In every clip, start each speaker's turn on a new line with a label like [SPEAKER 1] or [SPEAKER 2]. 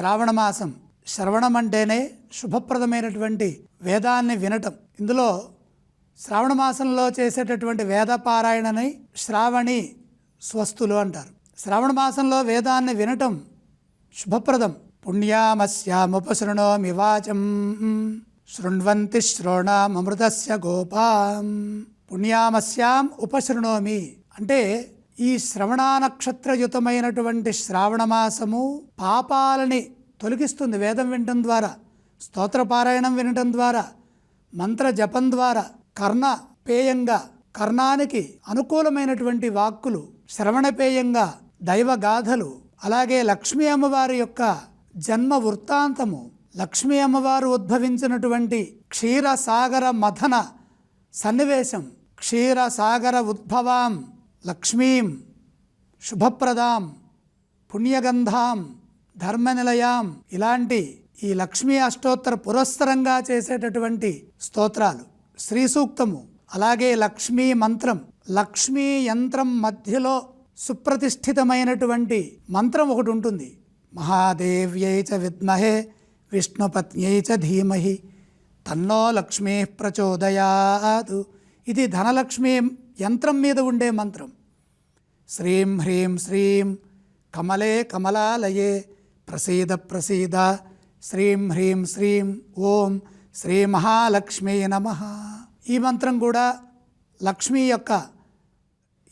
[SPEAKER 1] శ్రావణ మాసం శ్రవణం అంటేనే శుభప్రదమైనటువంటి వేదాన్ని వినటం. ఇందులో శ్రావణ మాసంలో చేసేటటువంటి వేద పారాయణని శ్రావణి స్వస్తులు అంటారు. శ్రావణ మాసంలో వేదాన్ని వినటం శుభప్రదం. పుణ్యామస్యాముపశృణోమివాచం శృణ్వంతి శ్రోణామృతస్య గోపాం. పుణ్యామస్యాం ఉపశృణోమి అంటే ఈ శ్రవణ నక్షత్రయుతమైనటువంటి శ్రావణమాసము పాపాలని తొలగిస్తుంది వేదం వినటం ద్వారా స్తోత్రపారాయణం వినటం ద్వారా మంత్ర జపం ద్వారా కర్ణ పేయంగా కర్ణానికి అనుకూలమైనటువంటి వాక్కులు శ్రవణపేయంగా దైవగాథలు అలాగే లక్ష్మీ అమ్మవారి యొక్క జన్మ వృత్తాంతము లక్ష్మీ అమ్మవారు ఉద్భవించినటువంటి క్షీరసాగర మథన సన్నివేశం క్షీరసాగర ఉద్భవాం. లక్ష్మీం శుభప్రదాం పుణ్యగంధాం ధర్మనిలయాం ఇలాంటి ఈ లక్ష్మీ అష్టోత్తర పురస్సరంగా చేసేటటువంటి స్తోత్రాలు. శ్రీ సూక్తము. అలాగే లక్ష్మీ మంత్రం. లక్ష్మీ యంత్రం మధ్యలో సుప్రతిష్ఠితమైనటువంటి మంత్రం ఒకటి ఉంటుంది. మహాదేవ్యై చ విద్మహే విష్ణుపత్న్యై చ ధీమహి తన్నో లక్ష్మీ ప్రచోదయాదు ఇది ధనలక్ష్మీ యంత్రం మీద ఉండే మంత్రం. శ్రీం హ్రీం శ్రీం కమలే కమలాలయే ప్రసీద ప్రసీద. శ్రీం హ్రీం శ్రీం ఓం శ్రీ మహాలక్ష్మీ నమ. ఈ మంత్రం కూడా లక్ష్మీ యొక్క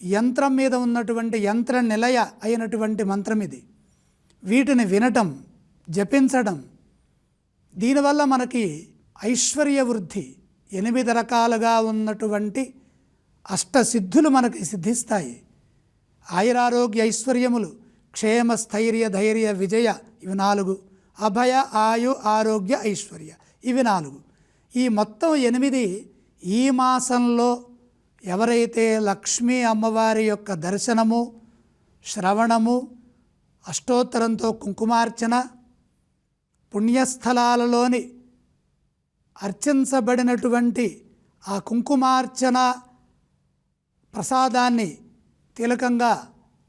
[SPEAKER 1] యంత్రం మీద ఉన్నటువంటి యంత్ర నిలయ అయినటువంటి మంత్రం ఇది. వీటిని వినటం జపించడం దీనివల్ల మనకి ఐశ్వర్య వృద్ధి. ఎనిమిది రకాలుగా ఉన్నటువంటి అష్టసిద్ధులు మనకి సిద్ధిస్తాయి. ఆయురారోగ్య ఐశ్వర్యములు క్షేమ స్థైర్య ధైర్య విజయ ఇవి నాలుగు. అభయ ఆయు ఆరోగ్య ఐశ్వర్య ఇవి నాలుగు. ఈ మొత్తం ఎనిమిది ఈ మాసంలో ఎవరైతే లక్ష్మీ అమ్మవారి యొక్క దర్శనము శ్రవణము అష్టోత్తరంతో కుంకుమార్చన పుణ్యస్థలాలలోని అర్చించబడినటువంటి ఆ కుంకుమార్చన ప్రసాదాన్ని తిలకంగా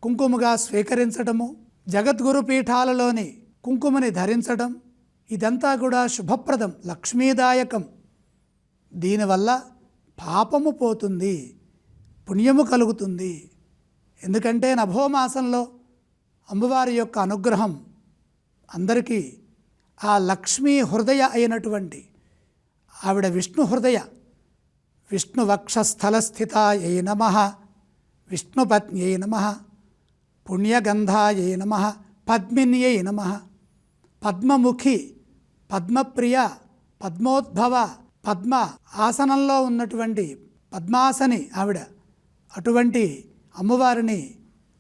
[SPEAKER 1] కుంకుమగా స్వీకరించడము జగద్గురు పీఠాలలోని కుంకుమని ధరించడం ఇదంతా కూడా శుభప్రదం లక్ష్మీదాయకం. దీనివల్ల పాపము పోతుంది పుణ్యము కలుగుతుంది. ఎందుకంటే నభోమాసంలో అమ్మవారి యొక్క అనుగ్రహం అందరికీ ఆ లక్ష్మీ హృదయ అయినటువంటి ఆవిడ విష్ణు హృదయ విష్ణువక్షస్థలస్థితాయై నమ. విష్ణుపత్న్యై నమ. పుణ్యగంధాయై నమ. పద్మిన్యై నమ. పద్మముఖి పద్మప్రియ పద్మోద్భవ పద్మ ఆసనంలో ఉన్నటువంటి పద్మాసని ఆవిడ అటువంటి అమ్మవారిని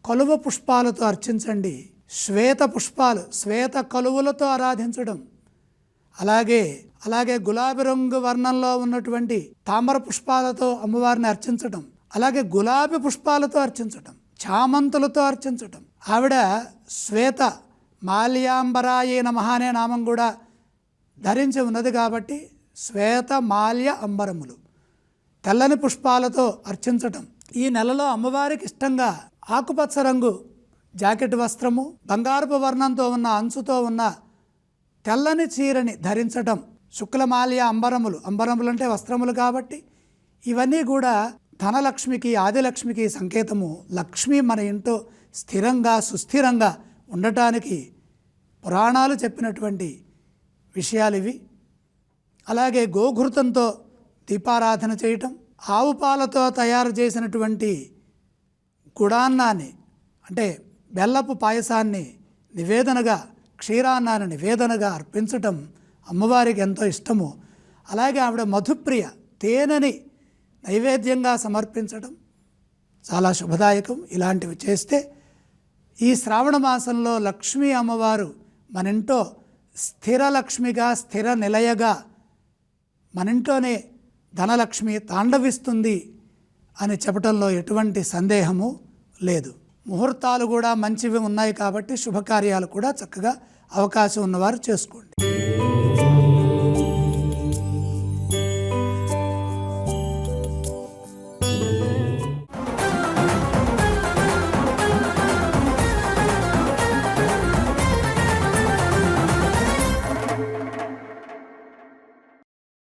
[SPEAKER 1] కలువ పుష్పాలతో అర్చించండి. శ్వేత పుష్పాలు శ్వేత కలువలతో ఆరాధించడం. అలాగే అలాగే గులాబీ రంగు వర్ణంలో ఉన్నటువంటి తామర పుష్పాలతో అమ్మవారిని అర్చించటం అలాగే గులాబీ పుష్పాలతో అర్చించటం చామంతులతో అర్చించటం. ఆవిడ శ్వేత మాల్యాంబరాయే నమ అనే నామం కూడా ధరించి ఉన్నది కాబట్టి శ్వేత మాల్య అంబరములు తెల్లని పుష్పాలతో అర్చించటం. ఈ నెలలో అమ్మవారికి ఇష్టంగా ఆకుపచ్చ రంగు జాకెట్ వస్త్రము బంగారపు వర్ణంతో ఉన్న అంచుతో ఉన్న తెల్లని చీరని ధరించటం శుక్లమాల్య అంబరములు అంబరములు అంటే వస్త్రములు కాబట్టి ఇవన్నీ కూడా ధనలక్ష్మికి ఆదిలక్ష్మికి సంకేతము. లక్ష్మి మన ఇంట్లో స్థిరంగా సుస్థిరంగా ఉండటానికి పురాణాలు చెప్పినటువంటి విషయాలు ఇవి అలాగే గోఘృతంతో దీపారాధన చేయటం ఆవు పాలతో తయారు చేసినటువంటి గుడాన్నాన్ని అంటే బెల్లపు పాయసాన్ని నివేదనగా క్షీరాన్నాన్ని నివేదనగా అర్పించటం అమ్మవారికి ఎంతో ఇష్టము. అలాగే ఆవిడ మధుప్రియ తేనెని నైవేద్యంగా సమర్పించడం చాలా శుభదాయకం. ఇలాంటివి చేస్తే ఈ శ్రావణ మాసంలో లక్ష్మీ అమ్మవారు మన స్థిర లక్ష్మిగా స్థిర నిలయగా మన ధనలక్ష్మి తాండవిస్తుంది అని చెప్పటంలో ఎటువంటి సందేహము లేదు. ముహూర్తాలు కూడా మంచివి ఉన్నాయి కాబట్టి శుభకార్యాలు కూడా చక్కగా అవకాశం ఉన్నవారు చేసుకోండి.